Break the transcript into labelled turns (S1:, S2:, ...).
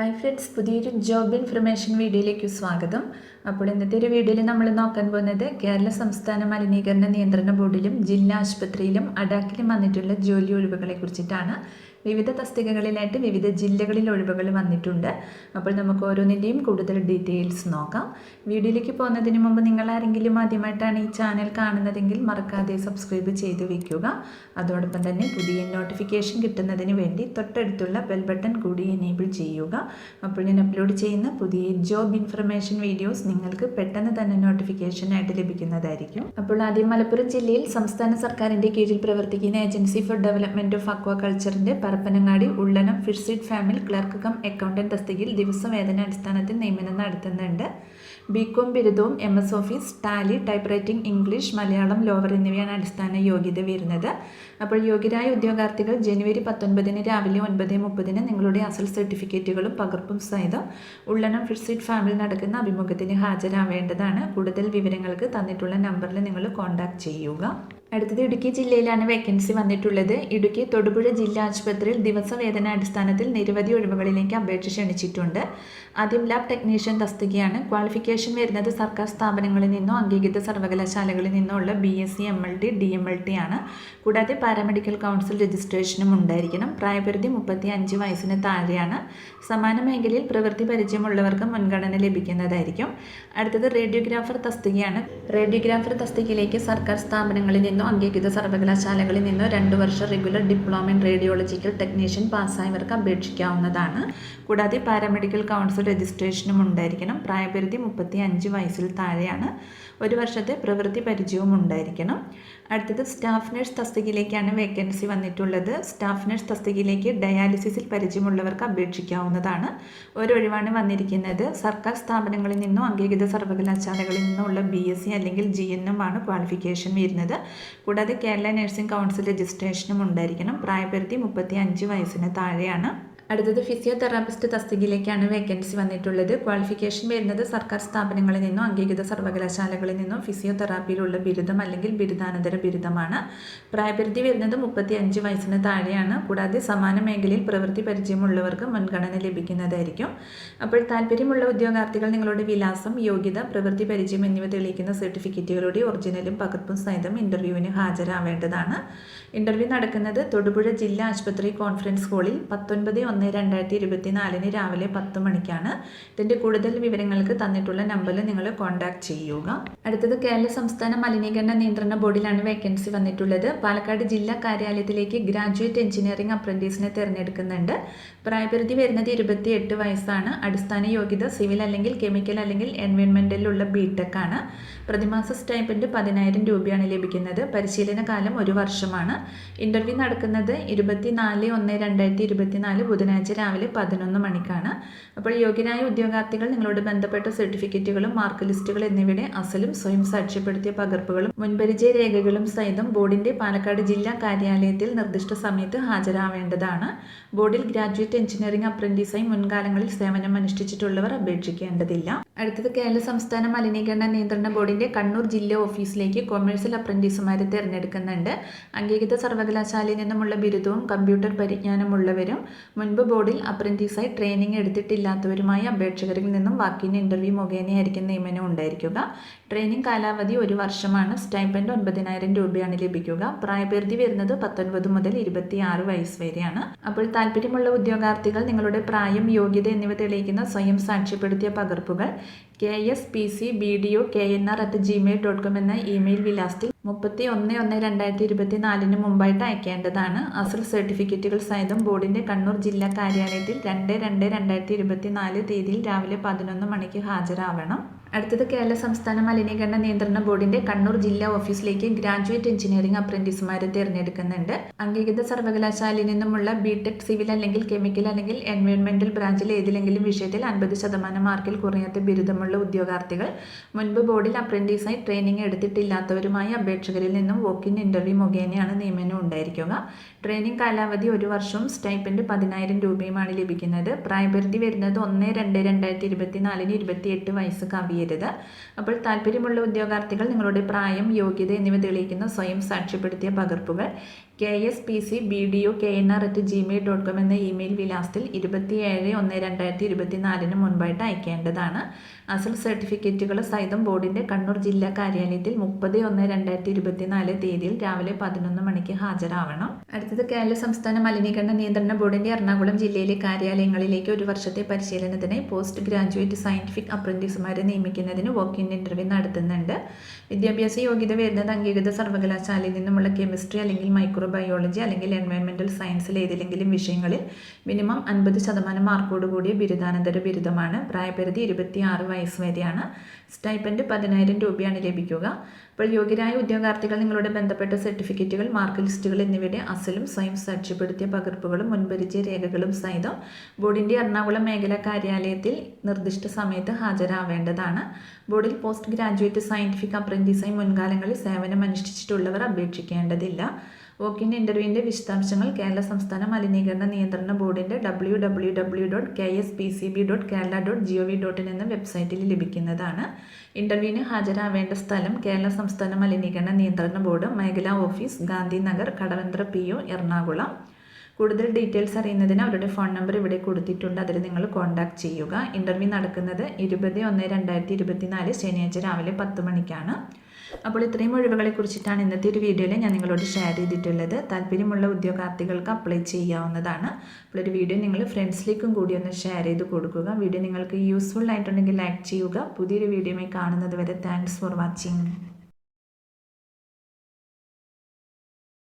S1: hi friends പുതിയൊരു job information വീഡിയോയിലേക്ക് സ്വാഗതം അപ്പോൾ ഇന്നത്തെ ഒരു വീഡിയോയിൽ നമ്മൾ നോക്കാൻ പോകുന്നത് കേരള സംസ്ഥാന മലിനീകരണ നിയന്ത്രണ ബോർഡിലും ജില്ലാ ആശുപത്രിയിലും അഡാക്കിലും വന്നിട്ടുള്ള ജോലി ഒഴിവുകളെ കുറിച്ചിട്ടാണ് വിവിധ തസ്തികകളിലായിട്ട് വിവിധ ജില്ലകളിൽ ഒഴിവുകൾ വന്നിട്ടുണ്ട് അപ്പോൾ നമുക്ക് ഓരോന്നിൻ്റെയും കൂടുതൽ ഡീറ്റെയിൽസ് നോക്കാം വീഡിയോയിലേക്ക് പോകുന്നതിന് മുമ്പ് നിങ്ങൾ ആരെങ്കിലും ആദ്യമായിട്ടാണ് ഈ ചാനൽ കാണുന്നതെങ്കിൽ മറക്കാതെ സബ്സ്ക്രൈബ് ചെയ്ത് വെക്കുക അതോടൊപ്പം തന്നെ പുതിയ നോട്ടിഫിക്കേഷൻ കിട്ടുന്നതിന് വേണ്ടി തൊട്ടടുത്തുള്ള ബെൽ ബട്ടൺ കൂടി എനേബിൾ ചെയ്യുക അപ്പോൾ ഞാൻ അപ്ലോഡ് ചെയ്യുന്ന പുതിയ ജോബ് ഇൻഫർമേഷൻ വീഡിയോസ് നിങ്ങൾക്ക് പെട്ടെന്ന് തന്നെ നോട്ടിഫിക്കേഷൻ ലഭിക്കുന്നതായിരിക്കും അപ്പോൾ ആദ്യം മലപ്പുറം ജില്ലയിൽ സംസ്ഥാന സർക്കാരിൻ്റെ കീഴിൽ പ്രവർത്തിക്കുന്ന ഏജൻസി ഫോർ ഡെവലപ്മെൻറ്റ് ഓഫ് അക്വാകൾച്ചറിൻ്റെ പരപ്പനങ്ങാടി ഉള്ളനം ഫിഷ്സിഡ് ഫാമിൽ ക്ലർക്ക് കം അക്കൗണ്ടന്റ് തസ്തികയിൽ ദിവസവേതന അടിസ്ഥാനത്തിൽ നിയമനം നടത്തുന്നുണ്ട് ബികോം ബിരുദവും M S office Tally type writing English Malayalam lower എന്നിവയാണ് അടിസ്ഥാന യോഗ്യത വരുന്നത് അപ്പോൾ യോഗ്യരായ ഉദ്യോഗാർത്ഥികൾ ജനുവരി പത്തൊൻപതിന് രാവിലെ ഒൻപത് മുപ്പതിന് നിങ്ങളുടെ അസൽ സർട്ടിഫിക്കറ്റുകളും പകർപ്പും സഹിതം ഉള്ളനം ഫിഷ്സിഡ് ഫാമിൽ നടക്കുന്ന അഭിമുഖത്തിന് ഹാജരാവേണ്ടതാണ് കൂടുതൽ വിവരങ്ങൾക്ക് തന്നിട്ടുള്ള നമ്പറിൽ നിങ്ങൾ കോൺടാക്റ്റ് ചെയ്യുക അടുത്തത് ഇടുക്കി ജില്ലയിലാണ് വേക്കൻസി വന്നിട്ടുള്ളത് ഇടുക്കി തൊടുപുഴ ജില്ലാ ആശുപത്രിയിൽ ദിവസവേതന അടിസ്ഥാനത്തിൽ നിരവധി ഒഴിവുകളിലേക്ക് അപേക്ഷ ക്ഷണിച്ചിട്ടുണ്ട് ആദ്യം ലാബ് ടെക്നീഷ്യൻ തസ്തികയാണ് ക്വാളിഫിക്കേഷൻ വരുന്നത് സർക്കാർ സ്ഥാപനങ്ങളിൽ നിന്നോ അംഗീകൃത സർവകലാശാലകളിൽ നിന്നോ ഉള്ള B S C M L T D M L T ആണ് കൂടാതെ പാരാമെഡിക്കൽ കൗൺസിൽ രജിസ്ട്രേഷനും ഉണ്ടായിരിക്കണം പ്രായപരിധി മുപ്പത്തി അഞ്ച് വയസ്സിന് താഴെയാണ് സമാന മേഖലയിൽ പ്രവൃത്തി പരിചയമുള്ളവർക്ക് മുൻഗണന ലഭിക്കുന്നതായിരിക്കും അടുത്തത് റേഡിയോഗ്രാഫർ തസ്തികയാണ് റേഡിയോഗ്രാഫർ തസ്തികയിലേക്ക് സർക്കാർ സ്ഥാപനങ്ങളിൽ നിന്നോ അംഗീകൃത സർവകലാശാലകളിൽ നിന്നോ രണ്ട് വർഷം regular diploma in radiological technician പാസ്സായവർക്ക് അപേക്ഷിക്കാവുന്നതാണ് കൂടാതെ പാരാമെഡിക്കൽ കൗൺസിൽ രജിസ്ട്രേഷനും ഉണ്ടായിരിക്കണം പ്രായപരിധി മുപ്പത്തി അഞ്ച് വയസ്സിൽ താഴെയാണ് ഒരു വർഷത്തെ പ്രവൃത്തി പരിചയവും ഉണ്ടായിരിക്കണം അടുത്തത് സ്റ്റാഫ് നഴ്സ് തസ്തികയിലേക്കാണ് വേക്കൻസി വന്നിട്ടുള്ളത് സ്റ്റാഫ് നഴ്സ് തസ്തികയിലേക്ക് ഡയാലിസിസിൽ പരിചയമുള്ളവർക്ക് അപേക്ഷിക്കാവുന്നതാണ് ഒരൊഴിവാണ് വന്നിരിക്കുന്നത് സർക്കാർ സ്ഥാപനങ്ങളിൽ നിന്നോ അംഗീകൃത സർവകലാശാലകളിൽ നിന്നോ ഉള്ള ബി എസ് സി അല്ലെങ്കിൽ ജി എൻ ആണ് ക്വാളിഫിക്കേഷൻ വരുന്നത് കൂടാതെ കേരള നഴ്സിംഗ് കൗൺസിൽ രജിസ്ട്രേഷനും ഉണ്ടായിരിക്കണം പ്രായപരിധി മുപ്പത്തി അഞ്ച് വയസ്സിന് താഴെയാണ് അടുത്തത് ഫിസിയോതെറാപ്പിസ്റ്റ് തസ്തികയിലേക്കാണ് വേക്കൻസി വന്നിട്ടുള്ളത് ക്വാളിഫിക്കേഷൻ വരുന്നത് സർക്കാർ സ്ഥാപനങ്ങളിൽ നിന്നും അംഗീകൃത സർവകലാശാലകളിൽ നിന്നും ഫിസിയോതെറാപ്പിയിലുള്ള ബിരുദം അല്ലെങ്കിൽ ബിരുദാനന്തര ബിരുദമാണ് പ്രായപരിധി വരുന്നത് മുപ്പത്തി അഞ്ച് വയസ്സിന് താഴെയാണ് കൂടാതെ സമാന മേഖലയിൽ പ്രവൃത്തി പരിചയമുള്ളവർക്ക് മുൻഗണന ലഭിക്കുന്നതായിരിക്കും അപ്പോൾ താല്പര്യമുള്ള ഉദ്യോഗാർത്ഥികൾ നിങ്ങളുടെ വിലാസം യോഗ്യത പ്രവൃത്തി പരിചയം എന്നിവ തെളിയിക്കുന്ന സർട്ടിഫിക്കറ്റുകളുടെ ഒറിജിനലും പകർപ്പും സഹിതം ഇന്റർവ്യൂവിന് ഹാജരാവേണ്ടതാണ് ഇന്റർവ്യൂ നടക്കുന്നത് തൊടുപുഴ ജില്ലാ ആശുപത്രി കോൺഫറൻസ് ഹാളിൽ പത്തൊൻപത് ഒന്ന് രണ്ടായിരത്തി ഇരുപത്തി നാലിന് രാവിലെ പത്ത് മണിക്കാണ് ഇതിൻ്റെ കൂടുതൽ വിവരങ്ങൾക്ക് തന്നിട്ടുള്ള നമ്പറിൽ നിങ്ങൾ കോൺടാക്ട് ചെയ്യുക അടുത്തത് കേരള സംസ്ഥാന മലിനീകരണ നിയന്ത്രണ ബോർഡിലാണ് വേക്കൻസി വന്നിട്ടുള്ളത് പാലക്കാട് ജില്ലാ കാര്യാലയത്തിലേക്ക് ഗ്രാജുവേറ്റ് എഞ്ചിനീയറിംഗ് അപ്രൻറ്റീസിനെ തിരഞ്ഞെടുക്കുന്നുണ്ട് പ്രായപരിധി വരുന്നത് ഇരുപത്തി എട്ട് വയസ്സാണ് അടിസ്ഥാന യോഗ്യത സിവിൽ അല്ലെങ്കിൽ കെമിക്കൽ അല്ലെങ്കിൽ എൻവയോൺമെൻറ്റലിലുള്ള ബി ടെക് ആണ് പ്രതിമാസ സ്റ്റൈപ്പൻഡ് പതിനായിരം രൂപയാണ് ലഭിക്കുന്നത് പരിശീലന കാലം ഒരു വർഷമാണ് ഇൻ്റർവ്യൂ നടക്കുന്നത് ഇരുപത്തിനാല് ഒന്ന് രണ്ടായിരത്തി ഇരുപത്തിനാല് ബുധൻ ബുധനാഴ്ച രാവിലെ പതിനൊന്ന് മണിക്കാണ് അപ്പോൾ യോഗ്യനായ ഉദ്യോഗാർത്ഥികൾ നിങ്ങളോട് ബന്ധപ്പെട്ട സർട്ടിഫിക്കറ്റുകളും മാർക്ക് ലിസ്റ്റുകൾ എന്നിവയുടെ അസലും സ്വയം സാക്ഷ്യപ്പെടുത്തിയ പകർപ്പുകളും മുൻപരിചയ രേഖകളും സഹിതം ബോർഡിന്റെ പാലക്കാട് ജില്ലാ കാര്യാലയത്തിൽ നിർദ്ദിഷ്ട സമയത്ത് ഹാജരാവേണ്ടതാണ് ബോർഡിൽ ഗ്രാജുവേറ്റ് എഞ്ചിനീയറിംഗ് അപ്രന്റീസായി മുൻകാലങ്ങളിൽ സേവനം അനുഷ്ഠിച്ചിട്ടുള്ളവർ അപേക്ഷിക്കേണ്ടതില്ല അടുത്തത് കേരള സംസ്ഥാന മലിനീകരണ നിയന്ത്രണ ബോർഡിന്റെ കണ്ണൂർ ജില്ലാ ഓഫീസിലേക്ക് കൊമേഴ്സ്യൽ അപ്രന്റീസുമാരെ തിരഞ്ഞെടുക്കുന്നുണ്ട് അംഗീകൃത സർവകലാശാലയിൽ നിന്നുമുള്ള ബിരുദവും കമ്പ്യൂട്ടർ പരിജ്ഞാനമുള്ളവരും മുൻപ് ബോർഡിൽ അപ്രന്റീസായി ട്രെയിനിങ് എടുത്തിട്ടില്ല ഇല്ലാത്തവരുമായി അപേക്ഷകരിൽ നിന്നും വാക്കിന് ഇൻ്റർവ്യൂ മുഖേനയായിരിക്കും നിയമനം ഉണ്ടായിരിക്കുക ട്രെയിനിങ് കാലാവധി ഒരു വർഷമാണ് സ്റ്റൈപ്പൻഡ് ഒൻപതിനായിരം രൂപയാണ് ലഭിക്കുക പ്രായപരിധി വരുന്നത് പത്തൊൻപത് മുതൽ ഇരുപത്തിയാറ് വയസ്സ് വരെയാണ് അപ്പോൾ താല്പര്യമുള്ള ഉദ്യോഗാർത്ഥികൾ നിങ്ങളുടെ പ്രായം യോഗ്യത എന്നിവ തെളിയിക്കുന്ന സ്വയം സാക്ഷ്യപ്പെടുത്തിയ പകർപ്പുകൾ K S P C B D O K N R at Gmail dot com എന്ന ഇമെയിൽ വിലാസത്തിൽ മുപ്പത്തി ഒന്ന് ഒന്ന് രണ്ടായിരത്തി ഇരുപത്തി നാലിന് മുമ്പായിട്ട് അയക്കേണ്ടതാണ് അസൽ സർട്ടിഫിക്കറ്റുകൾ സഹിതം ബോർഡിന്റെ കണ്ണൂർ ജില്ലാ കാര്യാലയത്തിൽ രണ്ട് രണ്ട് രണ്ടായിരത്തി ഇരുപത്തി നാല് തീയതിയിൽ രാവിലെ പതിനൊന്ന് മണിക്ക് ഹാജരാവണം അടുത്തത് കേരള സംസ്ഥാന മലിനീകരണ നിയന്ത്രണ ബോർഡിന്റെ കണ്ണൂർ ജില്ലാ ഓഫീസിലേക്ക് ഗ്രാജുവേറ്റ് എഞ്ചിനീയറിംഗ് അപ്രന്റീസുമാരെ തിരഞ്ഞെടുക്കുന്നുണ്ട് അംഗീകൃത സർവകലാശാലയിൽ നിന്നുമുള്ള ബിടെക് സിവിൽ അല്ലെങ്കിൽ കെമിക്കൽ അല്ലെങ്കിൽ എൻവയോൺമെന്റൽ ബ്രാഞ്ചിലെ ഏതിലെങ്കിലും വിഷയത്തിൽ അൻപത് ശതമാനം മാർക്കിൽ കുറയാത്ത ബിരുദമുള്ള ഉദ്യോഗാർത്ഥികൾ മുൻപ് ബോർഡിൽ അപ്രന്റീസായി ട്രെയിനിങ് എടുത്തിട്ടില്ലാത്തവരുമായ അപേക്ഷകരിൽ നിന്നും ഇൻ ഇന്റർവ്യൂ മുഖേനയാണ് നിയമനം ഉണ്ടായിരിക്കുക ട്രെയിനിങ് കാലാവധി ഒരു വർഷവും സ്റ്റൈപ്പൻഡ് പതിനായിരം രൂപയുമാണ് ലഭിക്കുന്നത് പ്രായപരിധി വരുന്നത് ഒന്ന് രണ്ട് രണ്ടായിരത്തി ഇരുപത്തിനാലിന് ഇരുപത്തിയെട്ട് വയസ്സ് കവി അറിയരുത് അപ്പോൾ താല്പര്യമുള്ള ഉദ്യോഗാർത്ഥികൾ നിങ്ങളുടെ പ്രായം യോഗ്യത എന്നിവ തെളിയിക്കുന്ന സ്വയം സാക്ഷ്യപ്പെടുത്തിയ പകർപ്പുകൾ K S P C B D O K N R at Gmail dot com എന്ന ഇമെയിൽ വിലാസത്തിൽ ഇരുപത്തിയേഴ് ഒന്ന് രണ്ടായിരത്തി ഇരുപത്തിനാലിന് മുൻപായിട്ട് അയക്കേണ്ടതാണ് അസൽ സർട്ടിഫിക്കറ്റുകൾ സൈതം ബോർഡിൻ്റെ കണ്ണൂർ ജില്ലാ കാര്യാലയത്തിൽ മുപ്പത് ഒന്ന് രണ്ടായിരത്തി ഇരുപത്തിനാല് തീയതിയിൽ രാവിലെ പതിനൊന്ന് മണിക്ക് ഹാജരാവണം അടുത്തത് കേരള സംസ്ഥാന മലിനീകരണ നിയന്ത്രണ ബോർഡിൻ്റെ എറണാകുളം ജില്ലയിലെ കാര്യാലയങ്ങളിലേക്ക് ഒരു വർഷത്തെ പരിശീലനത്തിനായി പോസ്റ്റ് ഗ്രാജുവേറ്റ് സയൻറ്റിഫിക് അപ്രൻറ്റീസുമാരെ നിയമിക്കുന്നതിന് വോക്ക് ഇൻ ഇൻ്റർവ്യൂ നടത്തുന്നുണ്ട് വിദ്യാഭ്യാസ യോഗ്യത വരുന്നത് അംഗീകൃത സർവകലാശാലയിൽ നിന്നുമുള്ള കെമിസ്ട്രി അല്ലെങ്കിൽ മൈക്രോ ബയോളജി അല്ലെങ്കിൽ എൻവയൺമെൻറ്റൽ സയൻസിൽ ഏതിലെങ്കിലും വിഷയങ്ങളിൽ മിനിമം അൻപത് ശതമാനം മാർക്കോടുകൂടിയ ബിരുദാനന്തര ബിരുദമാണ് പ്രായപരിധി ഇരുപത്തി ആറ് വയസ്സ് വരെയാണ് സ്റ്റൈപ്പൻഡ് പതിനായിരം രൂപയാണ് ലഭിക്കുക അപ്പോൾ യോഗ്യരായ ഉദ്യോഗാർത്ഥികൾ നിങ്ങളുടെ ബന്ധപ്പെട്ട സർട്ടിഫിക്കറ്റുകൾ മാർക്ക് ലിസ്റ്റുകൾ എന്നിവയുടെ അസലും സ്വയം സാക്ഷ്യപ്പെടുത്തിയ പകർപ്പുകളും മുൻപരിചയ രേഖകളും സഹിതം ബോർഡിൻ്റെ എറണാകുളം മേഖലാ കാര്യാലയത്തിൽ നിർദ്ദിഷ്ട സമയത്ത് ഹാജരാവേണ്ടതാണ് ബോർഡിൽ പോസ്റ്റ് ഗ്രാജുവേറ്റ് സയൻറ്റിഫിക് അപ്രൻറ്റീസായി മുൻകാലങ്ങളിൽ സേവനം അനുഷ്ഠിച്ചിട്ടുള്ളവർ അപേക്ഷിക്കേണ്ടതില്ല വോക്കിൻ ഇൻ്റർവ്യൂവിൻ്റെ വിശദാംശങ്ങൾ കേരള സംസ്ഥാന മലിനീകരണ നിയന്ത്രണ ബോർഡിൻ്റെ W W W dot K S P C B dot Kerala dot G O V dot എന്ന വെബ്സൈറ്റിൽ ലഭിക്കുന്നതാണ് ഇൻ്റർവ്യൂവിന് ഹാജരാവേണ്ട സ്ഥലം കേരള സംസ്ഥാന മലിനീകരണ നിയന്ത്രണ ബോർഡ് മേഖലാ office Gandhinagar Kadavanthra P O Ernakulam കൂടുതൽ ഡീറ്റെയിൽസ് അറിയുന്നതിന് അവരുടെ ഫോൺ നമ്പർ ഇവിടെ കൊടുത്തിട്ടുണ്ട് അതിൽ നിങ്ങൾ കോൺടാക്ട് ചെയ്യുക ഇൻ്റർവ്യൂ നടക്കുന്നത് ഇരുപത് ഒന്ന് രണ്ടായിരത്തി ഇരുപത്തിനാല് ശനിയാഴ്ച രാവിലെ പത്ത് മണിക്കാണ് അപ്പോൾ ഇത്രയും ഒഴിവുകളെ കുറിച്ചിട്ടാണ് ഇന്നത്തെ ഒരു വീഡിയോയിൽ ഞാൻ നിങ്ങളോട് ഷെയർ ചെയ്തിട്ടുള്ളത് താല്പര്യമുള്ള ഉദ്യോഗാർത്ഥികൾക്ക് അപ്ലൈ ചെയ്യാവുന്നതാണ് അപ്പോൾ ഒരു വീഡിയോ നിങ്ങൾ ഫ്രണ്ട്സിലേക്കും കൂടി ഒന്ന് ഷെയർ ചെയ്ത് കൊടുക്കുക വീഡിയോ നിങ്ങൾക്ക് യൂസ്ഫുൾ ആയിട്ടുണ്ടെങ്കിൽ ലൈക്ക് ചെയ്യുക പുതിയൊരു വീഡിയോയുമായി കാണുന്നത് വരെ താങ്ക്സ് ഫോർ വാച്ചിങ്